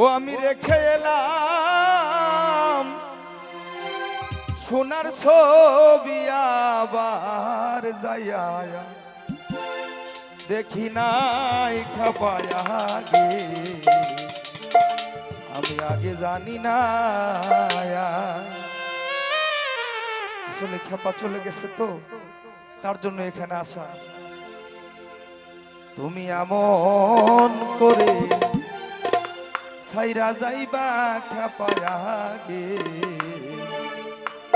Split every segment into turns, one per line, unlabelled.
ও আমি রেখে এলাম। সোনার ছবি আবার যাইয়া দেখি নাই খাপায়া আগে। আমি আগে জানি না আসলে খেপা চলে গেছে তো, তার জন্য এখানে আসা। তুমি এমন করে ছাইরা যাইবা খেপায় আগে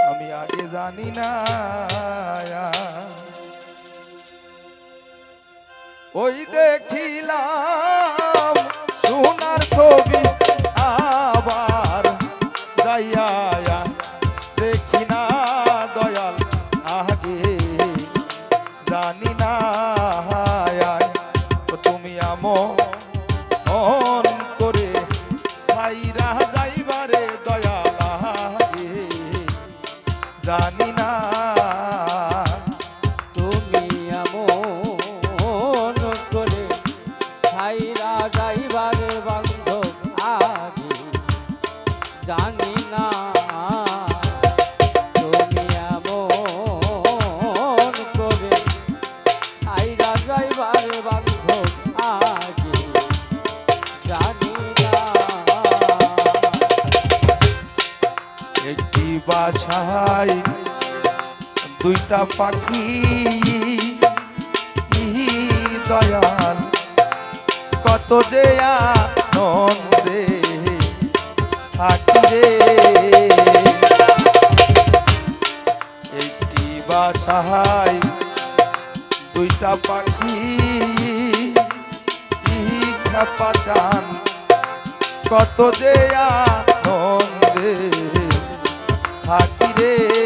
আমি আগে জানি না ওই দেখিলাম সোনার ছবি জানি বাছাই। দুইটা পাখি দয়াল। কত যে আনন্দে থাকি একটি বাছাই, দুইটা পাখি ইহি খেপা চান। কত যে আনন্দে থাকি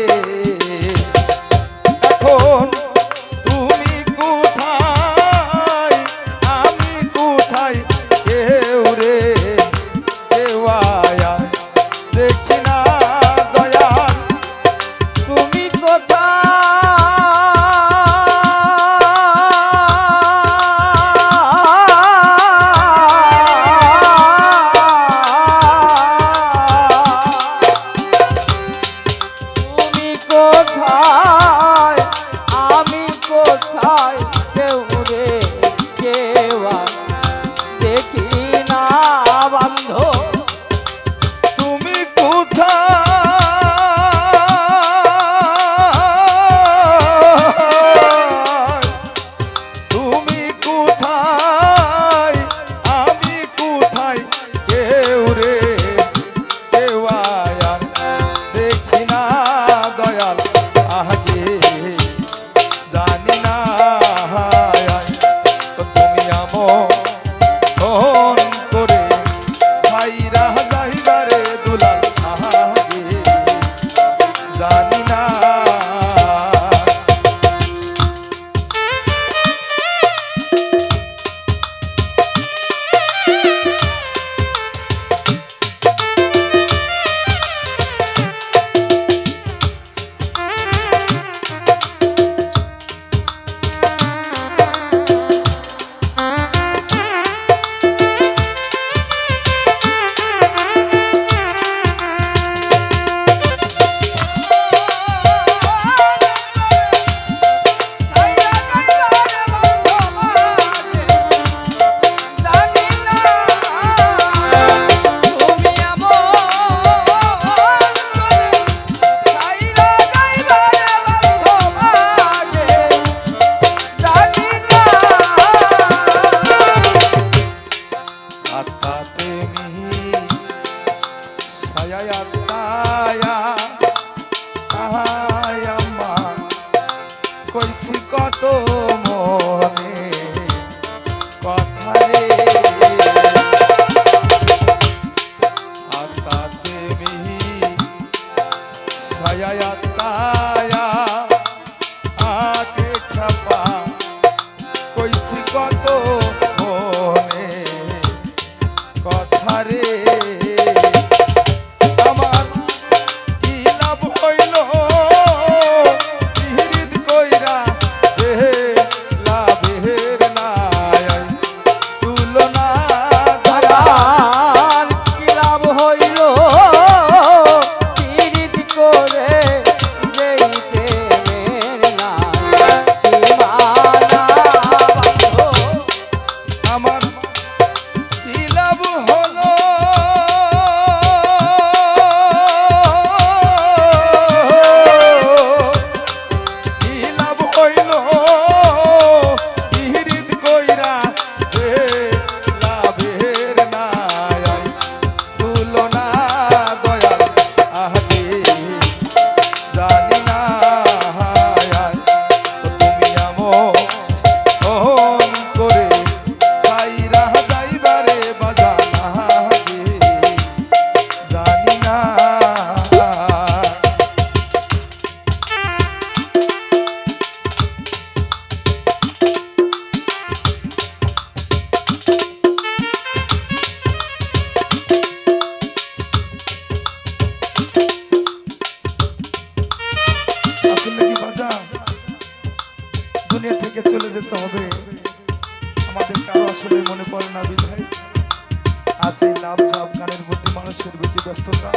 লাভ গানের মানুষের বেশি ব্যস্ততা।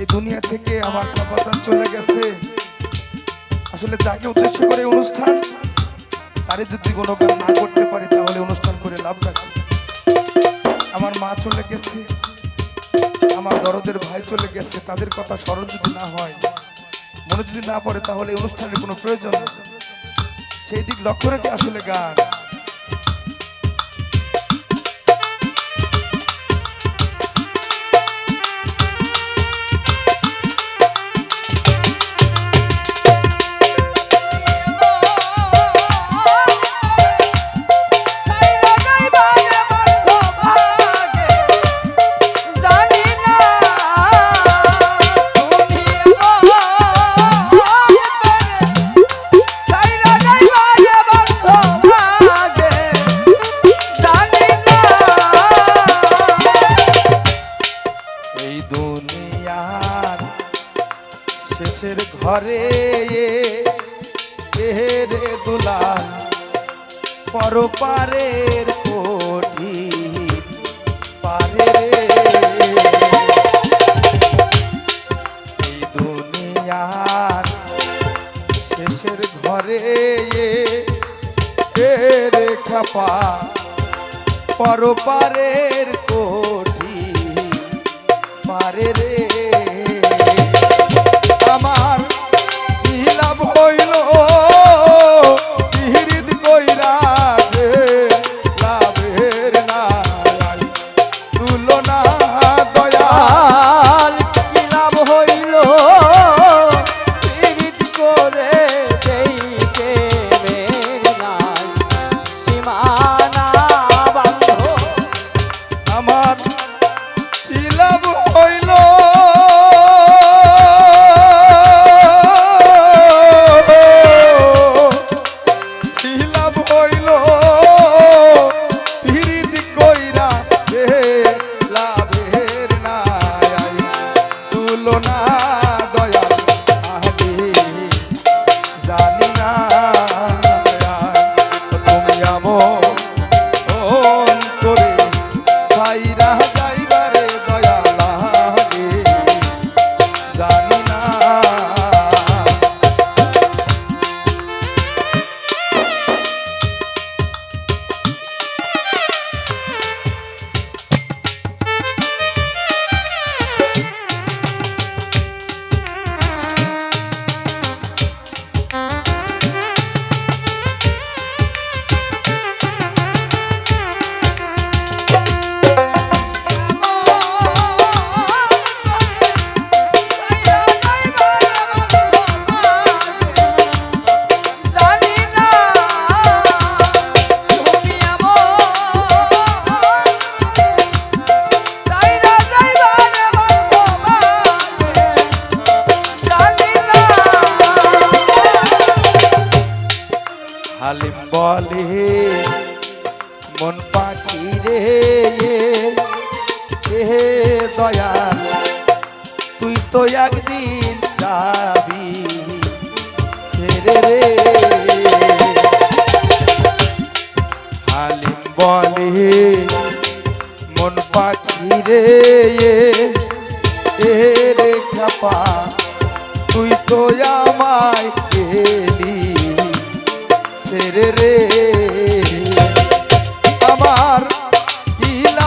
এই দুনিয়া থেকে আমার খাপাচান চলে গেছে। আসলে যাকে উদ্দেশ্য করে অনুষ্ঠান তারে যদি কোনো গান না করতে পারি, তাহলে অনুষ্ঠান করে লাভ রাখি আমার মা চলে গেছে। আমার দরদের ভাই চলে গেছে। তাদের কথা স্মরণ যদি না হয়, মনে যদি না পড়ে, তাহলে অনুষ্ঠানের কোনো প্রয়োজন সেই দিক লক্ষ্য রেখে আসলে গান। পরপারের কোঠি পারে এই দুনিয়ার ঘরে পারে রে আমার